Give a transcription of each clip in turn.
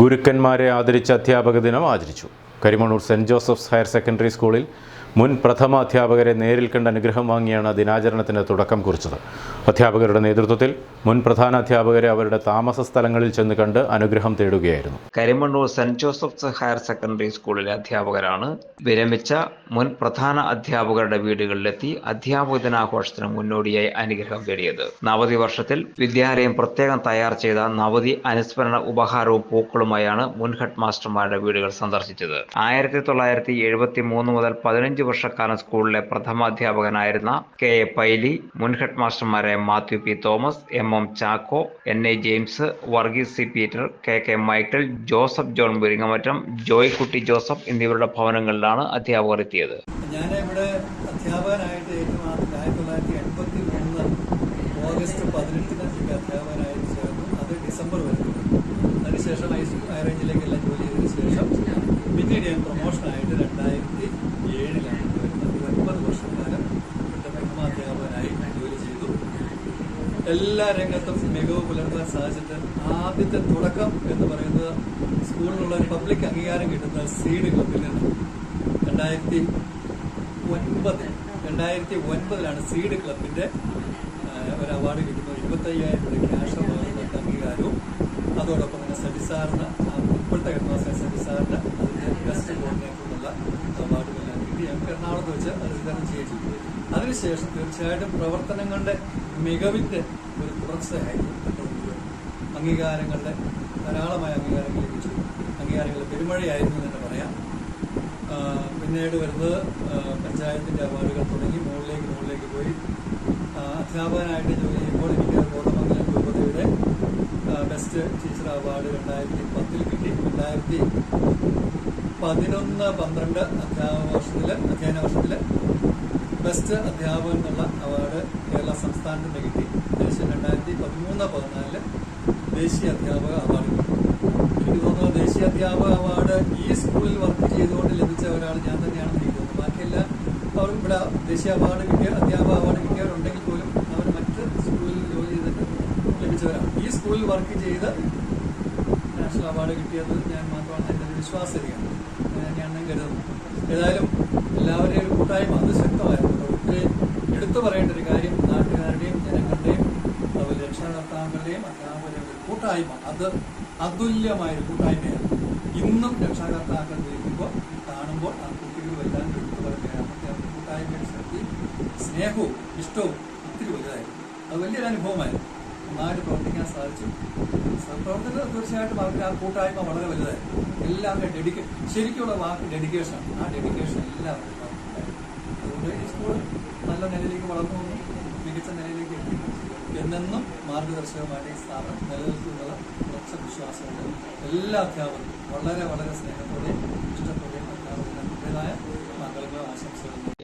ഗുരുക്കന്മാരെ ആദരിച്ച അധ്യാപക ദിനം ആചരിച്ചു. Karimannoor Saint Joseph's higher secondary സ്കൂളിൽ മുൻ പ്രഥമ അധ്യാപകരെ നേരിൽ കണ്ട അനുഗ്രഹം വാങ്ങിയാണ് ദിനാചരണത്തിന് തുടക്കം കുറിച്ചത്. അധ്യാപകരുടെ നേതൃത്വത്തിൽ മുൻ പ്രധാന അധ്യാപകരെ അവരുടെ താമസ സ്ഥലങ്ങളിൽ ചെന്ന് കണ്ട് അനുഗ്രഹം തേടുകയായിരുന്നു. Karimannoor Saint Joseph's higher secondary സ്കൂളിലെ അധ്യാപകരാണ്. വിരമിച്ച മുൻ പ്രധാന അധ്യാപകരുടെ വീടുകളിലെത്തി അധ്യാപക ദിനാഘോഷത്തിന് മുന്നോടിയായി അനുഗ്രഹം തേടിയത്. നവതി വർഷത്തിൽ വിദ്യാലയം പ്രത്യേകം തയ്യാർ ചെയ്ത നവതി അനുസ്മരണ ഉപഹാരവും പൂക്കളുമായാണ് മുൻ ഹെഡ് മാസ്റ്റർമാരുടെ വീടുകൾ സന്ദർശിച്ചത്. ആയിരത്തി തൊള്ളായിരത്തി എഴുപത്തി മൂന്ന് മുതൽ പതിനഞ്ച് വർഷക്കാലം സ്കൂളിലെ പ്രഥമാധ്യാപകനായിരുന്ന കെ എ പൈലി മുൻ head മാസ്റ്റർമാരായ Mathew P Thomas M M Chacko N A James Varghese C Peter K K Michael Joseph John Muringamattam Joy Kutty Joseph എന്നിവരുടെ ഭവനങ്ങളിലാണ് അധ്യാപകർ എത്തിയത്. ഞാൻ ഇവിടെ അധ്യാപകനായിട്ട് ഏറ്റവും ആയിരത്തി തൊള്ളായിരത്തി എൺപത്തി മൂന്ന് ഓഗസ്റ്റ് ചേർന്നു. അത് ഡിസംബർ വരെ അതിനുശേഷം ഹൈ റേഞ്ചിലേക്കെല്ലാം ജോലി ചെയ്തതിനു ശേഷം പിന്നീട് ഞാൻ പ്രൊമോഷനായിട്ട് രണ്ടായിരത്തി ഏഴിലാണ് വരുന്നത് ഒരു ഒൻപത് വർഷക്കാലം ഇവിടെ പ്രഥമാധ്യാപകനായി ജോലി ചെയ്തു എല്ലാ രംഗത്തും മികവ് പുലർത്താൻ സാധിച്ചിട്ട് ആദ്യത്തെ തുടക്കം എന്ന് പറയുന്നത് സ്കൂളിലുള്ള ഒരു പബ്ലിക് അംഗീകാരം കിട്ടുന്ന സീഡ് ക്ലബിൽ നിന്ന് രണ്ടായിരത്തി ഒൻപത് രണ്ടായിരത്തി ഒൻപതിലാണ് സീഡ് ക്ലബിന്റെ ഒരു അവാർഡ് കിട്ടുന്നത്. ഇരുപത്തയ്യായിരം രൂപ ക്യാഷ് അവാർഡ് അംഗീകാരവും. അതോടൊപ്പം തന്നെ സബിസാറിന് ഇപ്പോഴത്തെ ഹെഡ്മാസ്റ്റർ സബിസാറിന് അതിന്റെ ബെസ്റ്റ് കോർഡിനേറ്റർ എന്നുള്ള കിട്ടി ഞങ്ങൾക്ക് എറണാകുളത്ത് വെച്ച് അത് വിതരണം ചെയ്തു അതിനുശേഷം തീർച്ചയായിട്ടും പ്രവർത്തനങ്ങളുടെ മികവിന്റെ ഒരു തുടർച്ചയായിരുന്നു അംഗീകാരങ്ങളുടെ ധാരാളമായ അംഗീകാരങ്ങൾ ലഭിച്ചു. അംഗീകാരങ്ങളുടെ പെരുമഴയായിരുന്നു എന്ന് തന്നെ പറയാം. പിന്നീട് വരുന്നത് പഞ്ചായത്തിന്റെ അവാർഡുകൾ തുടങ്ങി മുകളിലേക്ക് മുകളിലേക്ക് പോയി. അധ്യാപകനായിട്ട് ജോലി ചെയ്യുമ്പോൾ എനിക്ക് കോതമംഗലം രൂപതയുടെ ബെസ്റ്റ് ടീച്ചർ അവാർഡ് രണ്ടായിരത്തി പത്തിൽ കിട്ടി. രണ്ടായിരത്തി പതിനൊന്ന് പന്ത്രണ്ട് അധ്യാപക വർഷത്തിൽ അധ്യയന വർഷത്തിൽ ബെസ്റ്റ് അധ്യാപകൻ എന്നുള്ള അവാർഡ് കേരള സംസ്ഥാനത്തിന് കിട്ടി. ഏകദേശം രണ്ടായിരത്തി പതിമൂന്ന് പതിനാലിൽ ദേശീയ അധ്യാപക അവാർഡ് കിട്ടി. എനിക്ക് തോന്നുന്നു ദേശീയ അധ്യാപക അവാർഡ് ഈ സ്കൂളിൽ വർക്ക് ചെയ്തുകൊണ്ട് ലഭിച്ച ഒരാൾ ഞാൻ തന്നെയാണെന്ന് എനിക്ക് തോന്നുന്നു. ബാക്കിയെല്ലാം അവർ ഇവിടെ ദേശീയ അവാർഡ് കിട്ടിയ അധ്യാപക അവാർഡ് കിട്ടിയവരുണ്ടെങ്കിൽ പോലും അവർ മറ്റ് സ്കൂളിൽ ജോലി ചെയ്തിട്ട് ലഭിച്ചവരാണ് ഈ സ്കൂളിൽ വർക്ക് ചെയ്ത് നാഷണൽ അവാർഡ് കിട്ടിയത് ഞാൻ മാത്രമാണ് എന്റെ ഒരു വിശ്വാസതയാണ് ഞാൻ കരുതുന്നത്. കരുതുന്നു ഏതായാലും എല്ലാവരുടെയും ഒരു കൂട്ടായ്മ അത് ശക്തമായിരുന്നു. ഒത്തിരി എടുത്തു പറയേണ്ട ഒരു കാര്യം നാട്ടുകാരുടെയും ജനങ്ങളുടെയും അതുപോലെ രക്ഷാകർത്താക്കളുടെയും അധ്യാപകരുടെയും ഒരു കൂട്ടായ്മ. അത് അതുല്യമായ ഒരു കൂട്ടായ്മയാണ്. ഇന്നും രക്ഷാകർത്താക്കൾ ജയിക്കുമ്പോൾ കാണുമ്പോൾ ആ കുട്ടികൾ വല്ലാണ്ട് എടുത്തു പറയുകയാണ് അവരുടെ കൂട്ടായ്മയുടെ ശക്തി സ്നേഹവും ഇഷ്ടവും ഒത്തിരി വലുതായിരുന്നു. അത് വലിയൊരു അനുഭവമായിരുന്നു. നന്നായിട്ട് പ്രവർത്തിക്കാൻ സാധിച്ചു. പ്രവർത്തനം തീർച്ചയായിട്ടും അവർക്ക് ആ കൂട്ടായ്മ വളരെ വലുതായിരുന്നു. എല്ലാവരുടെ ഡെഡിക്കേഷൻ ശരിക്കുള്ള വാക്ക് ഡെഡിക്കേഷൻ ആ ഡെഡിക്കേഷൻ എല്ലാവരും അതുകൊണ്ട് സ്കൂൾ നല്ല നിലയിലേക്ക് വളർന്നു വന്നു. മികച്ച നിലയിലേക്ക് എത്തി. എന്നെന്നും മാർഗദർശകമായിട്ട് ഈ സ്ഥാപനം നിലനിൽക്കുന്നുള്ള കുറച്ച് വിശ്വാസമുണ്ട് എല്ലാ അധ്യാപകരും വളരെ വളരെ സ്നേഹത്തോടെയും ഇഷ്ടത്തോടെയും അധ്യാപകരുടെ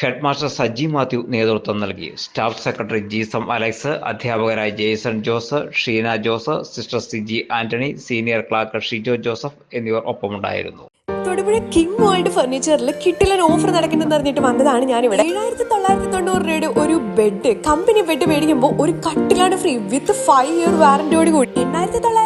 ഹെഡ് മാസ്റ്റർ സജി മാത്യു നേതൃത്വം നൽകി. സ്റ്റാഫ് സെക്രട്ടറി ജീസം അലക്സ് അധ്യാപകരായ Jaison Jose Sheena Jose sister Siji Antony senior clerk Shijo Joseph എന്നിവർ ഒപ്പമുണ്ടായിരുന്നു. തൊടുപുഴ കിങ് വേൾഡ് ഫർണിച്ചറിൽ കിട്ടിലൻ ഓഫർ നടക്കുന്നെന്ന് അറിഞ്ഞിട്ട് വന്നതാണ് ഞാൻ ഇവിടെ ഏഴായിരത്തി തൊള്ളായിരത്തി തൊണ്ണൂറ് രൂപയുടെ ഒരു ബെഡ് കമ്പനി ബെഡ് മേടിക്കുമ്പോൾ ഒരു കട്ടിലാണ് ഫ്രീ വിത്ത് ഫൈവ് ഇയർ വാറന്റിയോട് കൂടി. എണ്ണായിരത്തി തൊള്ളായിരം